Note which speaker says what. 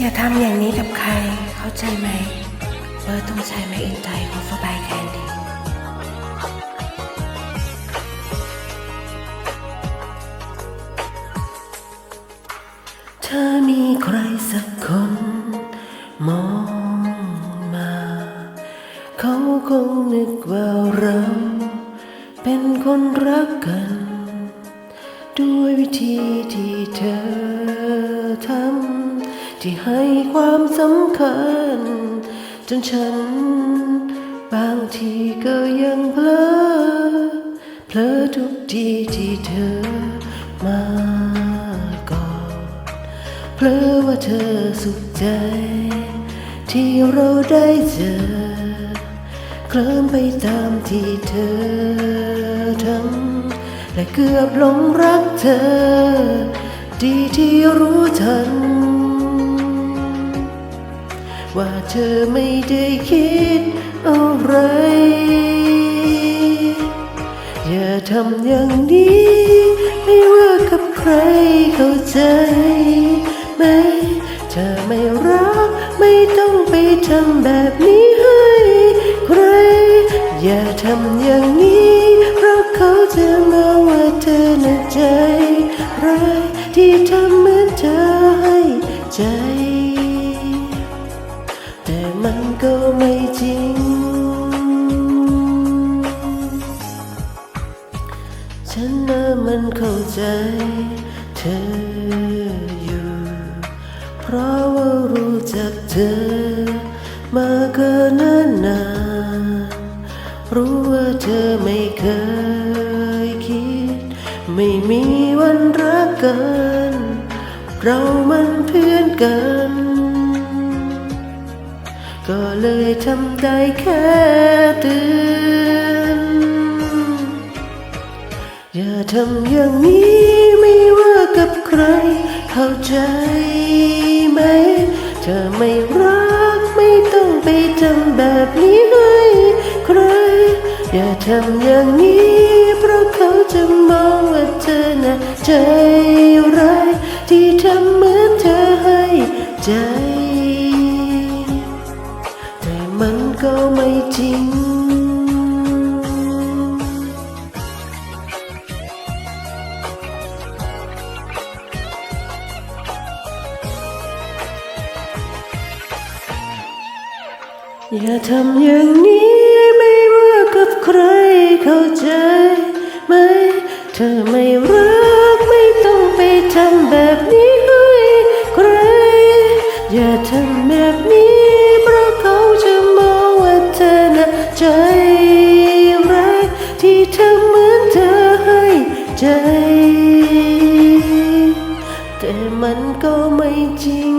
Speaker 1: อย่าทำอย่างนี้กับใครเข้าใจไหมเบิร์ต้องใช้ไม้อินไตของสบายแคนดี้เธอมีใครสักคน มองมา เขาคงนึกว่าเราเป็นคนรักกัน ด้วยวิธีที่เธอทำ ที่ให้ความสำคัญ จนฉัน บางทีก็ยังเพลอเพลอทุกทีที่เธอมาก่อนเพลอว่าเธอสุขใจ ที่เราได้เจอ เคลิ้มไปตามที่เธอทำและเกือบหลงรักเธอ ดีที่รู้ทัน ว่าเธอไม่ได้คิดอะไร อย่าทำอย่างนี้ ไม่ว่ากับใครเข้าใจไหม เธอไม่รักไม่ต้องไปทำแบบนี้ให้ใคร อย่าทำอย่างนี้ เพราะเขาจะมองว่าเธอน่ะใจร้ายที่ทำ มันก็ไม่จริง ฉันน่ะมันเข้าใจเธออยู่ เพราะว่ารู้จักเธอ มาเกินนานนานรู้ว่าเธอไม่เคยคิด ไม่มีวันรักกัน เรามันเพื่อนกัน ก็เลยทำได้แค่เตือนอย่าทำอย่างนี้ไม่ว่ากับใคร เข้าใจไหม เธอไม่รักไม่ต้องไปทำแบบนี้ให้ใคร อย่าทำอย่างนี้ เพราะเขาจะมองว่าเธอน่ะใจร้ายที่ทำเหมือนเธอให้ใจ จริง อย่าทำอย่างนี้ไม่ว่ากับใครเข้าใจไหม เธอไม่รัก ใจ แต่มันก็ไม่จริง